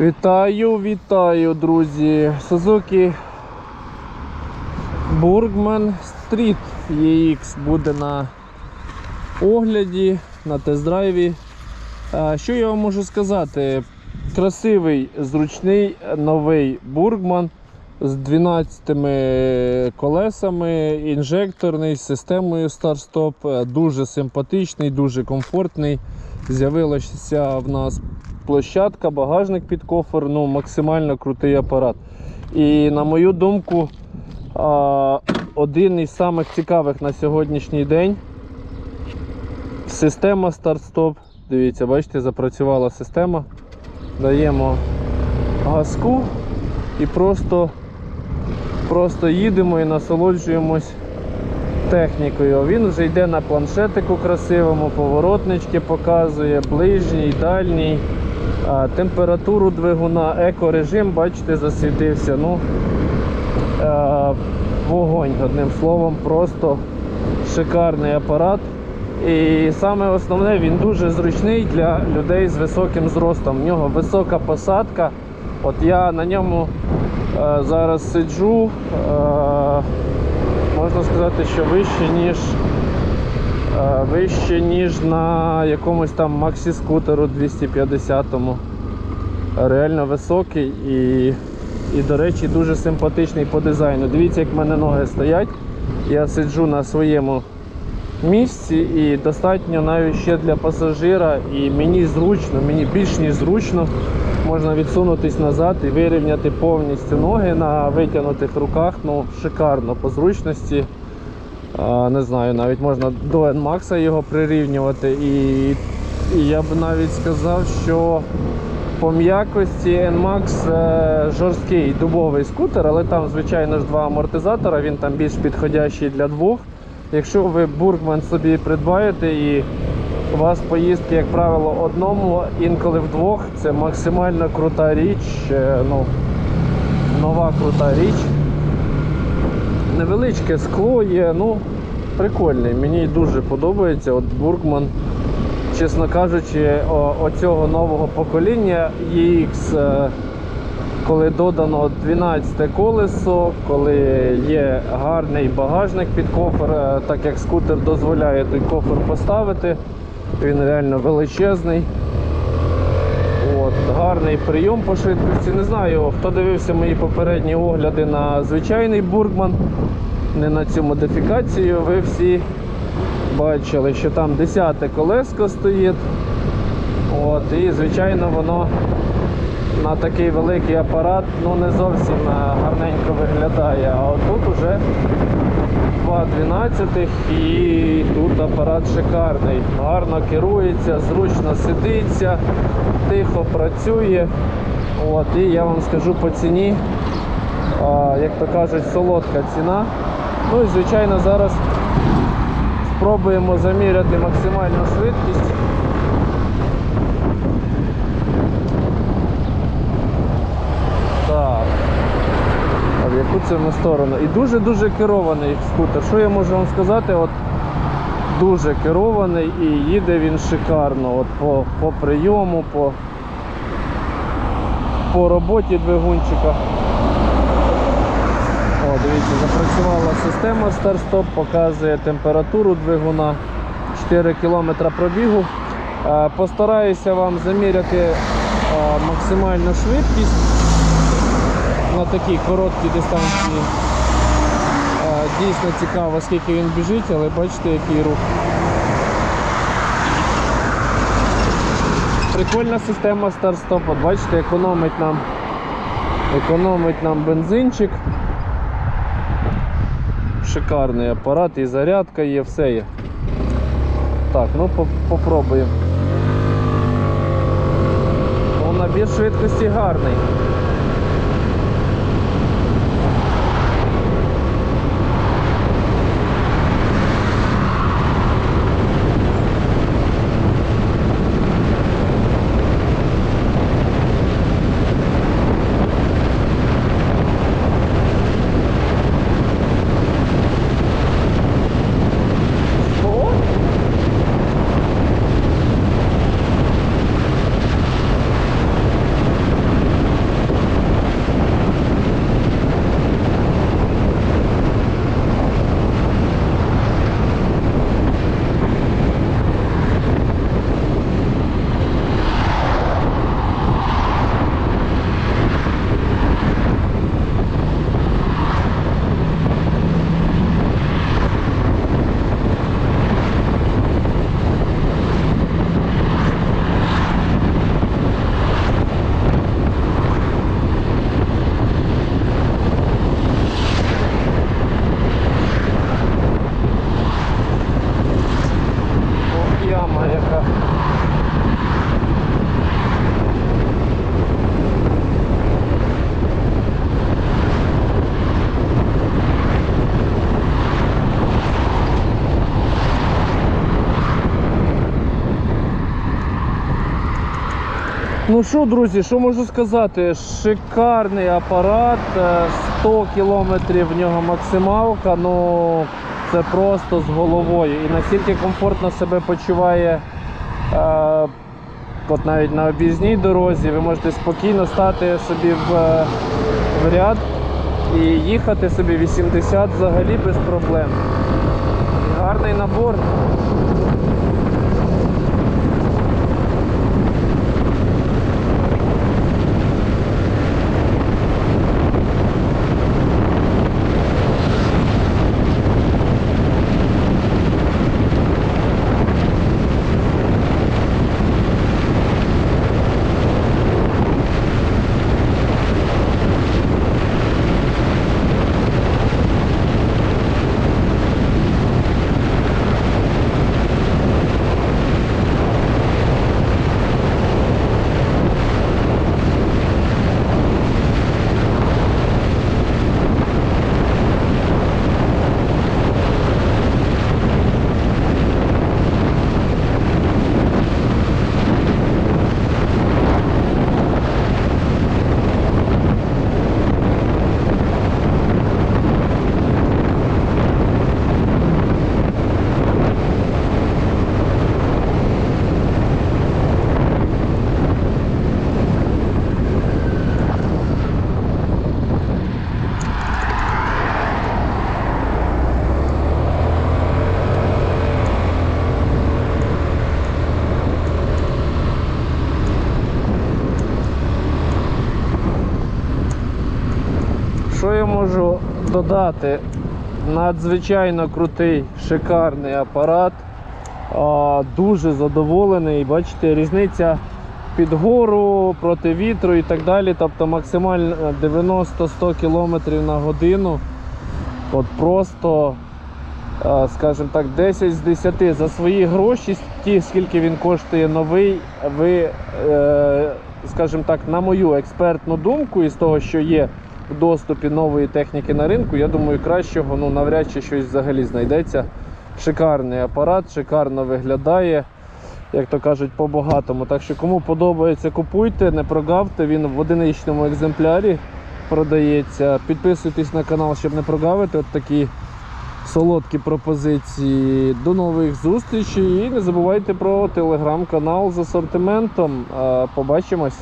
Вітаю, вітаю, друзі! Suzuki Burgman Street EX буде на огляді, на тест-драйві. Що я вам можу сказати? Красивий, зручний, новий Burgman з 12 колесами, інжекторний, системою старт-стоп, дуже симпатичний, дуже комфортний. З'явилася в нас площадка, багажник під кофер, ну максимально крутий апарат. І на мою думку, один із самих цікавих на сьогоднішній день система старт-стоп. Дивіться, бачите, запрацювала система. Даємо газку і просто, просто їдемо і насолоджуємось технікою. Він вже йде на планшетику красивому, поворотнички показує, ближній, дальній. Температуру двигуна, екорежим, бачите, засвітився. Ну, е, вогонь, одним словом, просто шикарний апарат. І саме основне, він дуже зручний для людей з високим зростом. В нього висока посадка. От я на ньому е, зараз сиджу, е, можна сказати, що вище, ніж вище, ніж на якомусь там Максі скутеру 250-му. Реально високий і, і, до речі, дуже симпатичний по дизайну. Дивіться, як в мене ноги стоять. Я сиджу на своєму місці і достатньо навіть ще для пасажира. І мені зручно, мені більш ніж зручно. Можна відсунутись назад і вирівняти повністю ноги на витягнутих руках. Ну, шикарно по зручності. Не знаю, навіть можна до NMAX його прирівнювати. І, і я б навіть сказав, що по м'якості NMAX е, жорсткий дубовий скутер, але там, звичайно ж, два амортизатора, він там більш підходящий для двох. Якщо ви Бургман собі придбаєте і у вас поїздки, як правило, одному, інколи вдвох, це максимально крута річ, е, ну, нова крута річ. Невеличке скло є, ну, прикольний. Мені дуже подобається. От Бургман, чесно кажучи, оцього нового покоління EX, е, коли додано 12 колесо, коли є гарний багажник під кофер, е, так як скутер дозволяє той кофер поставити, він реально величезний. Гарний прийом по швидкості. Не знаю, хто дивився мої попередні огляди на звичайний Бургман, не на цю модифікацію. Ви всі бачили, що там 10 колеско стоїть. От, і звичайно воно на такий великий апарат ну, не зовсім е, гарненько виглядає. А отут уже 2.12 і тут апарат шикарний. Гарно керується, зручно сидиться, тихо працює. От, і я вам скажу по ціні, а, як то кажуть, солодка ціна. Ну і звичайно зараз спробуємо заміряти максимальну швидкість. Так. А в яку це ми сторону? І дуже-дуже керований скутер. Що я можу вам сказати? От дуже керований і їде він шикарно. От по, по прийому, по, по роботі двигунчика. О, дивіться, запрацювала система старт-стоп, показує температуру двигуна 4 км пробігу. Е, Постараюся вам заміряти е, максимальну швидкість на такій короткій дистанції. Е, Дійсно цікаво, скільки він біжить, але бачите, який рух. Прикольна система старт-стоп. Бачите, економить нам, економить нам бензинчик. Шикарний апарат, і зарядка є, все є. Так, ну по- попробуємо. Ну, набір швидкості гарний. О! Ну що, друзі, що можу сказати? Шикарний апарат, е, 100 кілометрів в нього максималка, ну це просто з головою. І настільки комфортно себе почуває е, от навіть на об'їзній дорозі, ви можете спокійно стати собі в, е, в ряд і їхати собі 80 взагалі без проблем. Гарний набор. Що я можу додати? Надзвичайно крутий, шикарний апарат. Дуже задоволений. Бачите, різниця під гору, проти вітру і так далі. Тобто максимально 90-100 км на годину. От просто, скажімо так, 10 з 10 за свої гроші, ті, скільки він коштує новий, ви, е, скажімо так, на мою експертну думку, із того, що є доступі нової техніки на ринку, я думаю, кращого ну, навряд чи щось взагалі знайдеться. Шикарний апарат, шикарно виглядає, як то кажуть, по-багатому. Так що кому подобається, купуйте, не прогавте, він в одиничному екземплярі продається. Підписуйтесь на канал, щоб не прогавити от такі солодкі пропозиції. До нових зустрічей і не забувайте про телеграм-канал з асортиментом. Побачимось!